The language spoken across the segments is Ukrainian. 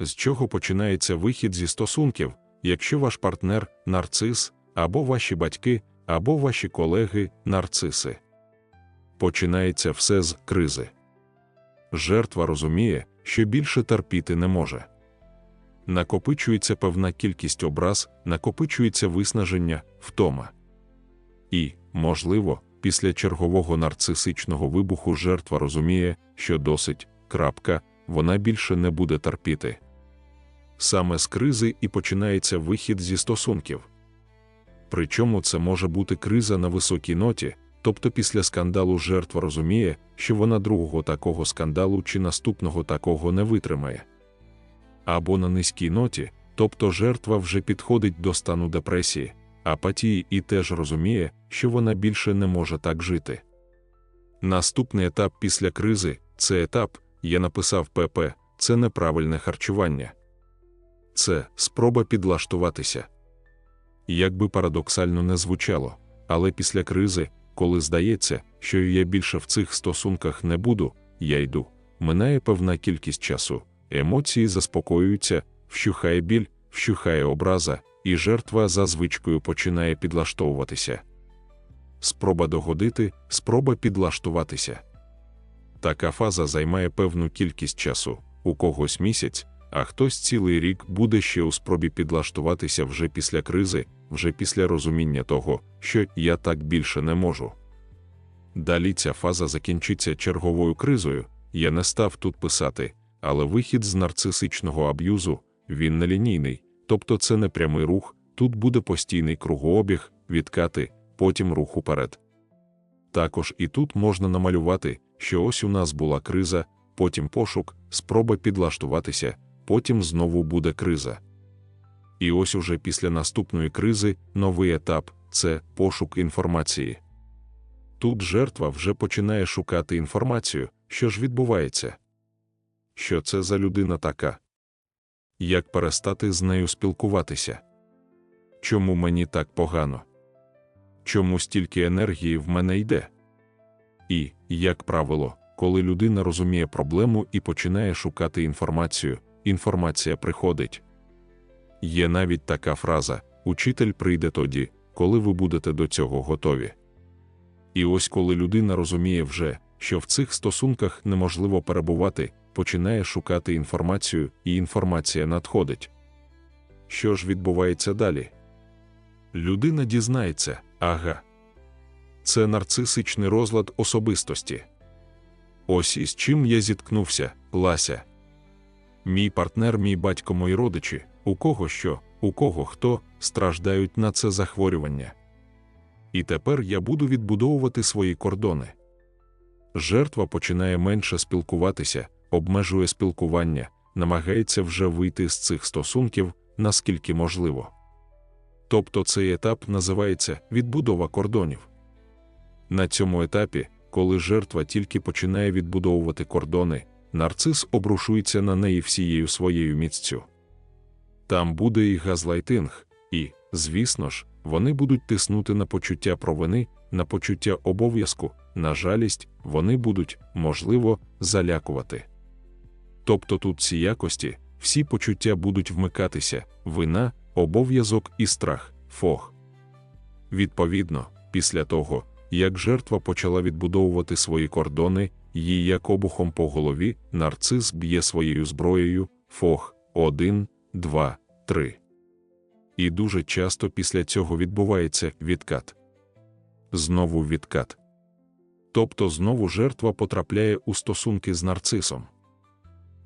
з чого починається вихід зі стосунків, якщо ваш партнер нарцис, або ваші батьки, або ваші колеги нарциси. Починається все з кризи. Жертва розуміє, що більше терпіти не може. Накопичується певна кількість образ, накопичується виснаження, втома. І, можливо, після чергового нарцисичного вибуху жертва розуміє, що досить, крапка, вона більше не буде терпіти. Саме з кризи і починається вихід зі стосунків. Причому це може бути криза на високій ноті, тобто після скандалу жертва розуміє, що вона другого такого скандалу чи наступного такого не витримає. Або на низькій ноті, тобто жертва вже підходить до стану депресії, апатії і теж розуміє, що вона більше не може так жити. Наступний етап після кризи це етап, я написав ПП, це неправильне харчування. Це спроба підлаштуватися. Як би парадоксально не звучало, але після кризи, коли здається, що я більше в цих стосунках не буду, я йду, минає певна кількість часу, емоції заспокоюються, вщухає біль, вщухає образа, і жертва за звичкою починає підлаштовуватися. Спроба догодити, спроба підлаштуватися. Така фаза займає певну кількість часу, у когось місяць, а хтось цілий рік буде ще у спробі підлаштуватися вже після кризи, вже після розуміння того, що я так більше не можу. Далі ця фаза закінчиться черговою кризою, я не став тут писати, але вихід з нарцисичного аб'юзу, він нелінійний, тобто це не прямий рух, тут буде постійний кругообіг, відкати, потім рух уперед. Також і тут можна намалювати, що ось у нас була криза, потім пошук, спроба підлаштуватися, потім знову буде криза. І ось уже після наступної кризи новий етап це пошук інформації. Тут жертва вже починає шукати інформацію, що ж відбувається. Що це за людина така? Як перестати з нею спілкуватися? Чому мені так погано? Чому стільки енергії в мене йде? І, як правило, коли людина розуміє проблему і починає шукати інформацію, інформація приходить. Є навіть така фраза Учитель прийде тоді, коли ви будете до цього готові. І ось коли людина розуміє вже, що в цих стосунках неможливо перебувати, починає шукати інформацію, і інформація надходить. Що ж відбувається далі? Людина дізнається, ага. Це нарцисичний розлад особистості. Ось із чим я зіткнувся, Лася. Мій партнер, мій батько, мої родичі, у кого що, у кого хто страждають на це захворювання. І тепер я буду відбудовувати свої кордони. Жертва починає менше спілкуватися, обмежує спілкування, намагається вже вийти з цих стосунків наскільки можливо. Тобто цей етап називається відбудова кордонів. На цьому етапі, коли жертва тільки починає відбудовувати кордони, нарцис обрушується на неї всією своєю міццю. Там буде і газлайтинг, і, звісно ж, вони будуть тиснути на почуття провини, на почуття обов'язку, на жалість, вони будуть, можливо, залякувати. Тобто тут ці якості, всі почуття будуть вмикатися, вина, обов'язок і страх, фог. Відповідно, після того, як жертва почала відбудовувати свої кордони, їй як обухом по голові, нарцис б'є своєю зброєю, фог, один, два, три. І дуже часто після цього відбувається відкат. Знову відкат. Тобто знову жертва потрапляє у стосунки з нарцисом.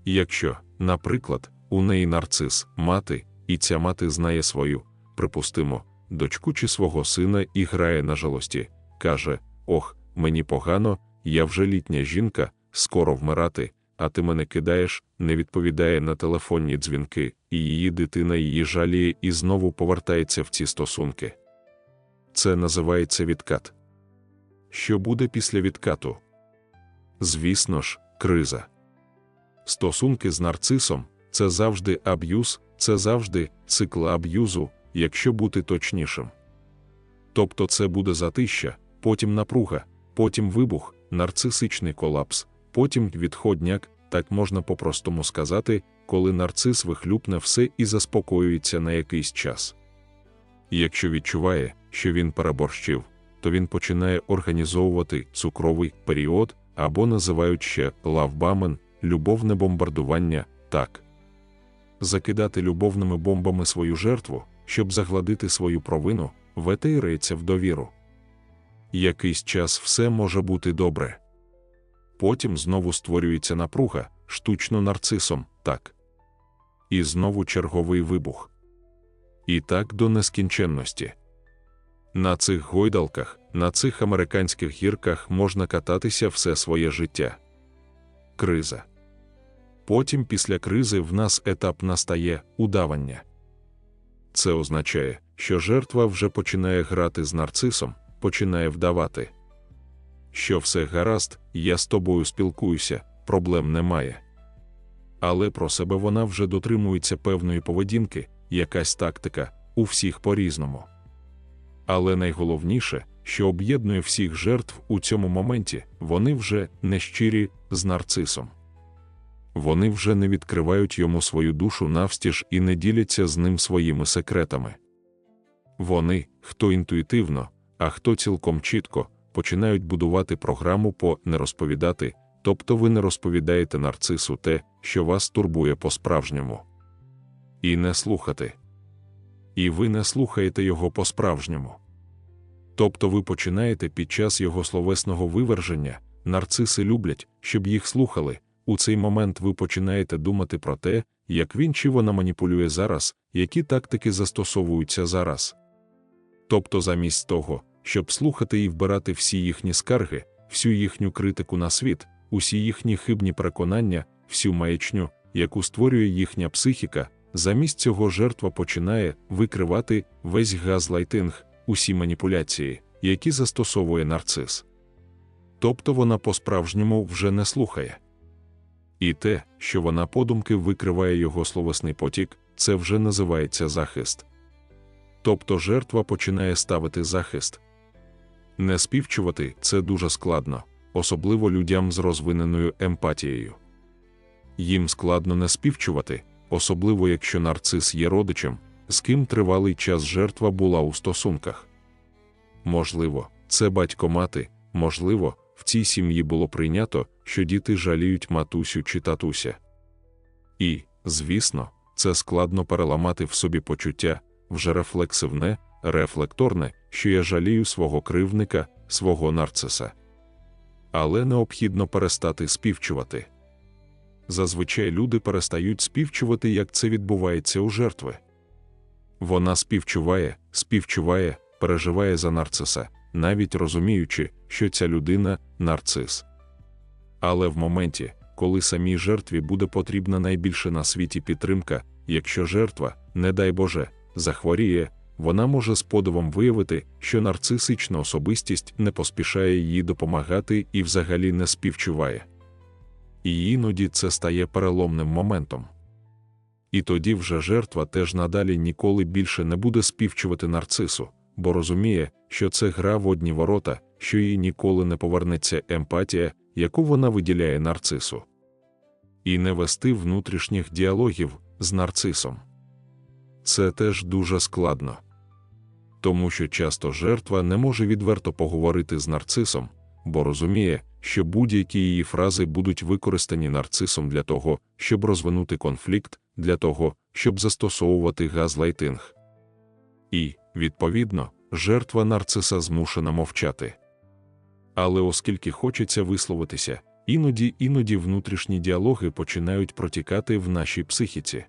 Якщо, наприклад, у неї нарцис, мати, і ця мати знає свою, припустимо, дочку чи свого сина і грає на жалості, каже: Ох, мені погано, я вже літня жінка, скоро вмирати, а ти мене кидаєш, не відповідає на телефонні дзвінки, і її дитина її жаліє і знову повертається в ці стосунки. Це називається відкат. Що буде після відкату? Звісно ж, криза. Стосунки з нарцисом це завжди аб'юз, це завжди цикл аб'юзу, якщо бути точнішим. Тобто це буде затища, потім напруга, потім вибух, нарцисичний колапс, потім відходняк, так можна по-простому сказати, коли нарцис вихлюпне все і заспокоюється на якийсь час. Якщо відчуває, що він переборщив, то він починає організовувати цукровий період або називають ще лавбамен, любовне бомбардування, так. Закидати любовними бомбами свою жертву, щоб загладити свою провину, ветеїреться в довіру. Якийсь час все може бути добре. Потім знову створюється напруга, штучно нарцисом, так. І знову черговий вибух. І так до нескінченності. На цих гойдалках, на цих американських гірках можна кататися все своє життя. Криза. Потім після кризи в нас етап настає удавання. Це означає, що жертва вже починає грати з нарцисом, починає вдавати. Що все гаразд, я з тобою спілкуюся, проблем немає. Але про себе вона вже дотримується певної поведінки, якась тактика, у всіх по-різному. Але найголовніше, що об'єднує всіх жертв у цьому моменті, вони вже не щирі з нарцисом. Вони вже не відкривають йому свою душу навстіж і не діляться з ним своїми секретами. Вони, хто інтуїтивно, а хто цілком чітко, починають будувати програму по не розповідати, тобто ви не розповідаєте нарцису те, що вас турбує по-справжньому. І не слухати. І ви не слухаєте його по-справжньому. Тобто ви починаєте під час його словесного виверження, нарциси люблять, щоб їх слухали. У цей момент ви починаєте думати про те, як він чи вона маніпулює зараз, які тактики застосовуються зараз. Тобто, замість того, щоб слухати і вбирати всі їхні скарги, всю їхню критику на світ, усі їхні хибні переконання, всю маячню, яку створює їхня психіка, замість цього жертва починає викривати весь газлайтинг, усі маніпуляції, які застосовує нарцис. Тобто вона по-справжньому вже не слухає. І те, що вона подумки викриває його словесний потік, це вже називається захист. Тобто жертва починає ставити захист. Не співчувати це дуже складно, особливо людям з розвиненою емпатією. Їм складно не співчувати, особливо якщо нарцис є родичем, з ким тривалий час жертва була у стосунках. Можливо, це батько мати, можливо, в цій сім'ї було прийнято, що діти жаліють матусю чи татуся. І, звісно, це складно переламати в собі почуття вже рефлексивне, рефлекторне, що я жалію свого кривника, свого нарциса. Але необхідно перестати співчувати. Зазвичай люди перестають співчувати, як це відбувається у жертви. Вона співчуває, співчуває, переживає за нарциса, навіть розуміючи, що ця людина нарцис. Але в моменті, коли самій жертві буде потрібна найбільше на світі підтримка, якщо жертва, не дай Боже, захворіє, вона може з подивом виявити, що нарцисична особистість не поспішає їй допомагати і взагалі не співчуває. І іноді це стає переломним моментом. І тоді вже жертва теж надалі ніколи більше не буде співчувати нарцису, бо розуміє, що це гра в одні ворота, що їй ніколи не повернеться емпатія, яку вона виділяє нарцису. І не вести внутрішніх діалогів з нарцисом. Це теж дуже складно. Тому що часто жертва не може відверто поговорити з нарцисом, бо розуміє, що будь-які її фрази будуть використані нарцисом для того, щоб розвинути конфлікт, для того, щоб застосовувати газлайтинг. І, відповідно, жертва нарциса змушена мовчати. Але оскільки хочеться висловитися, іноді іноді внутрішні діалоги починають протікати в нашій психіці.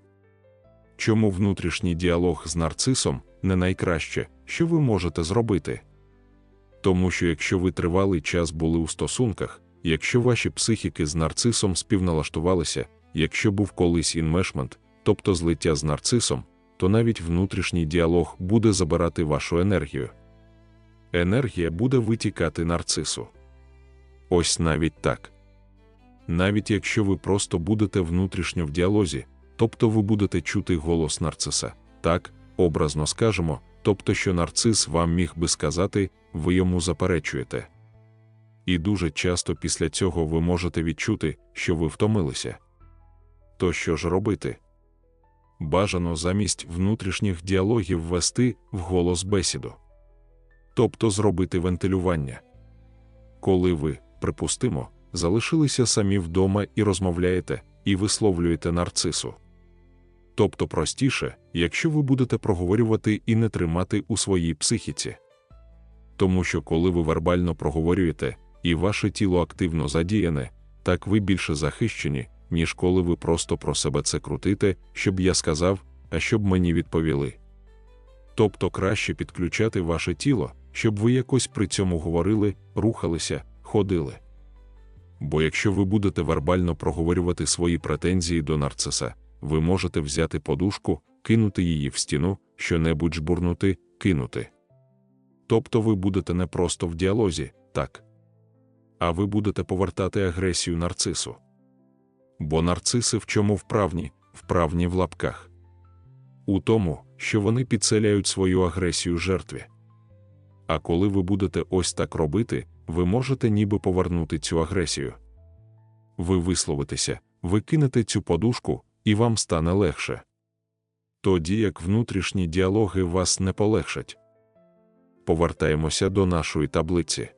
Чому внутрішній діалог з нарцисом не найкраще, що ви можете зробити? Тому що якщо ви тривалий час були у стосунках, якщо ваші психіки з нарцисом співналаштувалися, якщо був колись інмешмент, тобто злиття з нарцисом, то навіть внутрішній діалог буде забирати вашу енергію. Енергія буде витікати нарцису. Ось навіть так. Навіть якщо ви просто будете внутрішньо в діалозі, тобто ви будете чути голос нарциса, так, образно скажемо, тобто, що нарцис вам міг би сказати, ви йому заперечуєте. І дуже часто після цього ви можете відчути, що ви втомилися. то що ж робити? Бажано замість внутрішніх діалогів ввести вголос бесіду. Тобто зробити вентилювання. Коли ви, припустимо, залишилися самі вдома і розмовляєте, і висловлюєте нарцису. Тобто простіше, якщо ви будете проговорювати і не тримати у своїй психіці. Тому що коли ви вербально проговорюєте, і ваше тіло активно задіяне, так ви більше захищені, ніж коли ви просто про себе це крутите, щоб я сказав, а щоб мені відповіли. Тобто краще підключати ваше тіло, щоб ви якось при цьому говорили, рухалися, ходили. Бо якщо ви будете вербально проговорювати свої претензії до нарциса, ви можете взяти подушку, кинути її в стіну, що-небудь жбурнути, кинути. Тобто ви будете не просто в діалозі, так. А ви будете повертати агресію нарцису. Бо нарциси в чому вправні, вправні в лапках. У тому, що вони підселяють свою агресію жертві. А коли ви будете ось так робити, ви можете ніби повернути цю агресію. Ви висловитеся, ви кинете цю подушку, і вам стане легше. Тоді як внутрішні діалоги вас не полегшать. Повертаємося до нашої таблиці.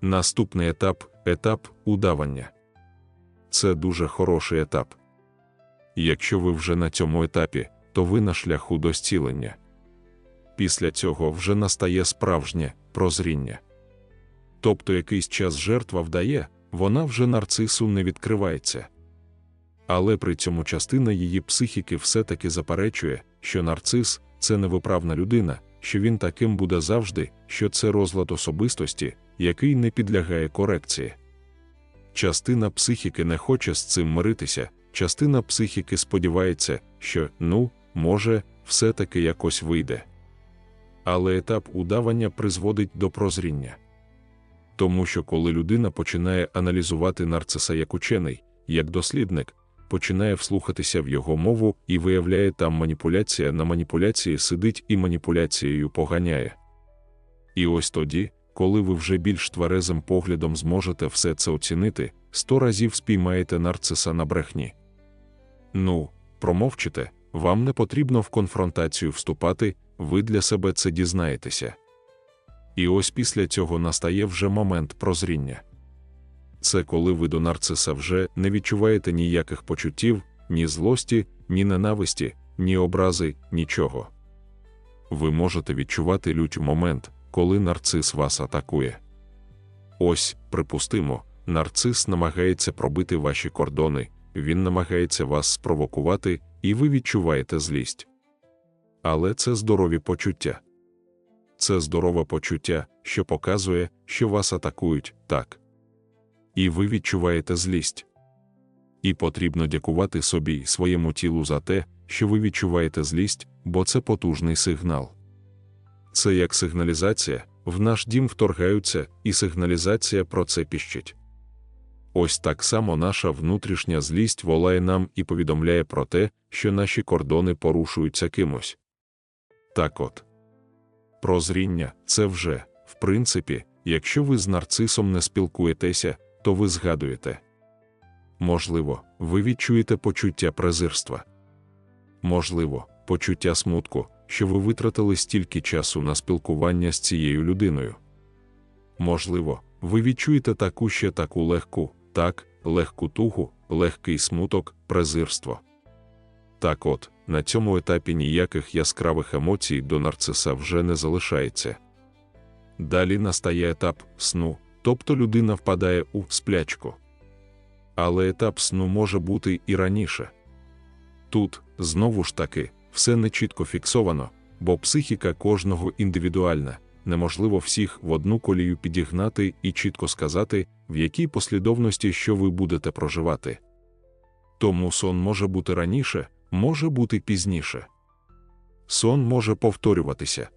Наступний етап етап удавання. Це дуже хороший етап. Якщо ви вже на цьому етапі, то ви на шляху до зцілення. Після цього вже настає справжнє прозріння. Тобто якийсь час жертва вдає, вона вже нарцису не відкривається. Але при цьому частина її психіки все-таки заперечує, що нарцис це невиправна людина, що він таким буде завжди, що це розлад особистості, який не підлягає корекції. Частина психіки не хоче з цим миритися, частина психіки сподівається, що, ну, може, все-таки якось вийде. Але етап удавання призводить до прозріння. Тому що коли людина починає аналізувати нарциса як учений, як дослідник, починає вслухатися в його мову і виявляє там маніпуляція на маніпуляції сидить і маніпуляцією поганяє. І ось тоді, коли ви вже більш тверезим поглядом зможете все це оцінити, сто разів спіймаєте нарциса на брехні. Ну, промовчите, вам не потрібно в конфронтацію вступати, ви для себе це дізнаєтеся. І ось після цього настає вже момент прозріння. Це коли ви до нарциса вже не відчуваєте ніяких почуттів, ні злості, ні ненависті, ні образи, нічого. Ви можете відчувати лють у момент, коли нарцис вас атакує. Ось, припустимо, нарцис намагається пробити ваші кордони, він намагається вас спровокувати, і ви відчуваєте злість. Але це здорові почуття. Це здорове почуття, що показує, що вас атакують так. І ви відчуваєте злість. І потрібно дякувати собі й своєму тілу за те, що ви відчуваєте злість, бо це потужний сигнал. Це як сигналізація, в наш дім вторгаються, і сигналізація про це піщить. Ось так само наша внутрішня злість волає нам і повідомляє про те, що наші кордони порушуються кимось. Так от, прозріння це вже, в принципі, якщо ви з нарцисом не спілкуєтеся, то ви згадуєте. Можливо, ви відчуєте почуття презирства. Можливо, почуття смутку, що ви витратили стільки часу на спілкування з цією людиною. Можливо, ви відчуєте таку ще таку легку, так, легку тугу, легкий смуток, презирство. Так от, на цьому етапі ніяких яскравих емоцій до нарциса вже не залишається. Далі настає етап сну, тобто людина впадає у сплячку. Але етап сну може бути і раніше. Тут, знову ж таки, все не чітко фіксовано, бо психіка кожного індивідуальна, неможливо всіх в одну колію підігнати і чітко сказати, в якій послідовності що ви будете проживати. Тому сон може бути раніше, може бути пізніше. Сон може повторюватися.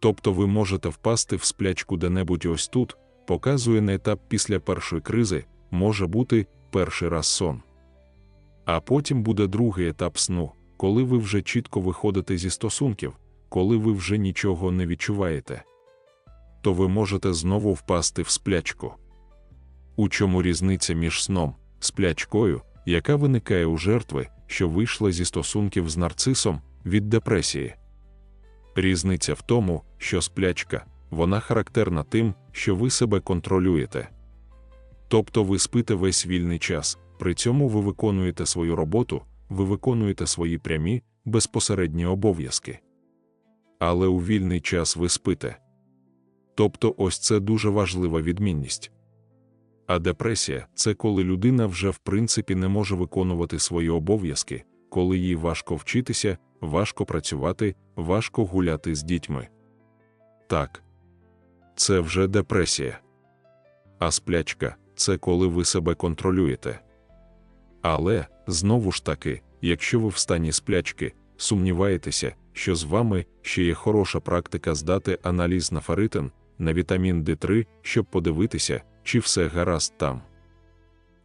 Тобто ви можете впасти в сплячку де-небудь ось тут, показує на етап після першої кризи, може бути перший раз сон. А потім буде другий етап сну, коли ви вже чітко виходите зі стосунків, коли ви вже нічого не відчуваєте. То ви можете знову впасти в сплячку. У чому різниця між сном, сплячкою, яка виникає у жертви, що вийшла зі стосунків з нарцисом від депресії. Різниця в тому, що сплячка вона характерна тим, що ви себе контролюєте. Тобто ви спите весь вільний час, при цьому ви виконуєте свою роботу, ви виконуєте свої прямі, безпосередні обов'язки. Але у вільний час ви спите. Тобто ось це дуже важлива відмінність. А депресія це коли людина вже в принципі не може виконувати свої обов'язки, коли їй важко вчитися, важко працювати, важко гуляти з дітьми. Так, це вже депресія. А сплячка це коли ви себе контролюєте. Але, знову ж таки, якщо ви в стані сплячки, сумніваєтеся, що з вами ще є хороша практика здати аналіз на ферритин, на вітамін D3, щоб подивитися, чи все гаразд там.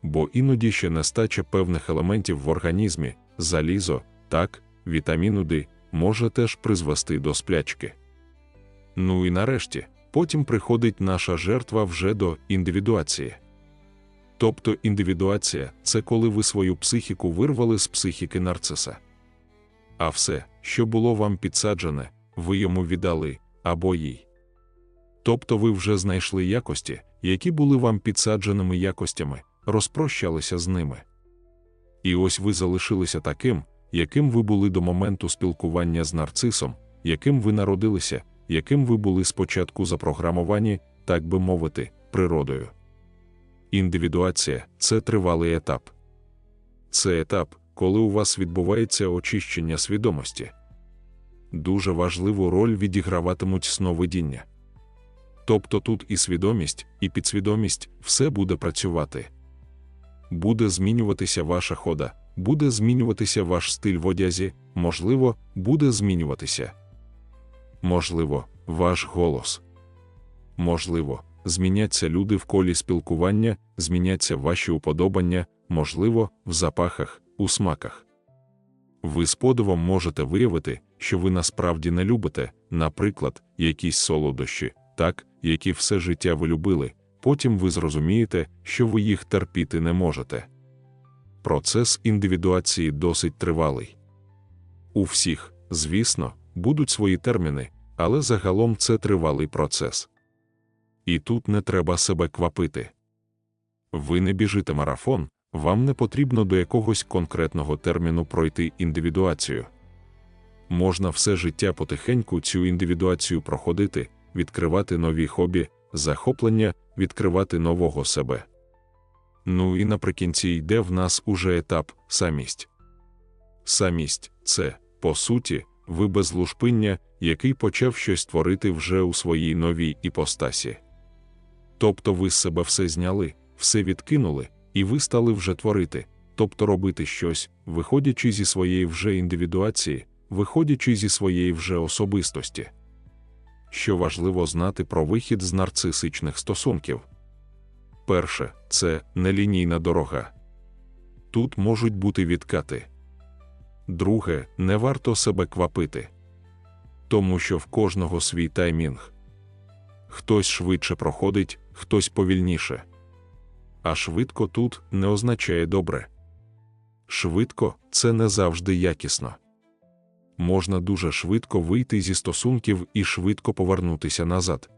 Бо іноді ще нестача певних елементів в організмі, залізо, так, вітаміну D, може теж призвести до сплячки. Ну і нарешті, потім приходить наша жертва вже до індивідуації. Тобто індивідуація це коли ви свою психіку вирвали з психіки нарциса. А все, що було вам підсаджене, ви йому віддали або їй. Тобто ви вже знайшли якості, які були вам підсадженими якостями, розпрощалися з ними. І ось ви залишилися таким, яким ви були до моменту спілкування з нарцисом, яким ви народилися, яким ви були спочатку запрограмовані, так би мовити, природою. Індивідуація це тривалий етап. Це етап, коли у вас відбувається очищення свідомості. Дуже важливу роль відіграватимуть сновидіння. Тобто тут і свідомість, і підсвідомість все буде працювати. Буде змінюватися ваша хода, буде змінюватися ваш стиль в одязі, можливо, буде змінюватися. Можливо, ваш голос. Можливо, зміняться люди в колі спілкування, зміняться ваші уподобання, можливо, в запахах, у смаках. Ви з подивом можете виявити, що ви насправді не любите, наприклад, якісь солодощі, так, які все життя ви любили, потім ви зрозумієте, що ви їх терпіти не можете. Процес індивідуації досить тривалий. У всіх, звісно, будуть свої терміни, але загалом це тривалий процес. І тут не треба себе квапити. Ви не біжите марафон, вам не потрібно до якогось конкретного терміну пройти індивідуацію. Можна все життя потихеньку цю індивідуацію проходити, відкривати нові хобі, захоплення, відкривати нового себе. Ну і наприкінці йде в нас уже етап самість. Самість це, по суті, ви без лушпиння, який почав щось творити вже у своїй новій іпостасі. Тобто ви з себе все зняли, все відкинули, і ви стали вже творити, тобто робити щось, виходячи зі своєї вже індивідуації, виходячи зі своєї вже особистості. Що важливо знати про вихід з нарцисичних стосунків. Перше, це нелінійна дорога. Тут можуть бути відкати. Друге, не варто себе квапити, тому що в кожного свій таймінг. Хтось швидше проходить, хтось повільніше. А швидко тут не означає добре. Швидко це не завжди якісно. Можна дуже швидко вийти зі стосунків і швидко повернутися назад.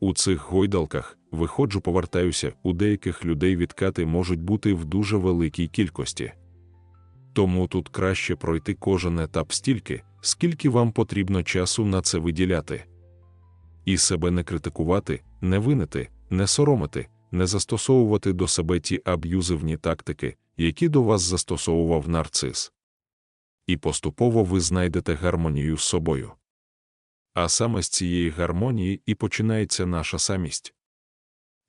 У цих гойдалках, виходжу, повертаюся, у деяких людей відкати можуть бути в дуже великій кількості. Тому тут краще пройти кожен етап стільки, скільки вам потрібно часу на це виділяти. І себе не критикувати, не винити, не соромити, не застосовувати до себе ті аб'юзивні тактики, які до вас застосовував нарцис. І поступово ви знайдете гармонію з собою. А саме з цієї гармонії і починається наша самість.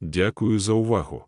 Дякую за увагу.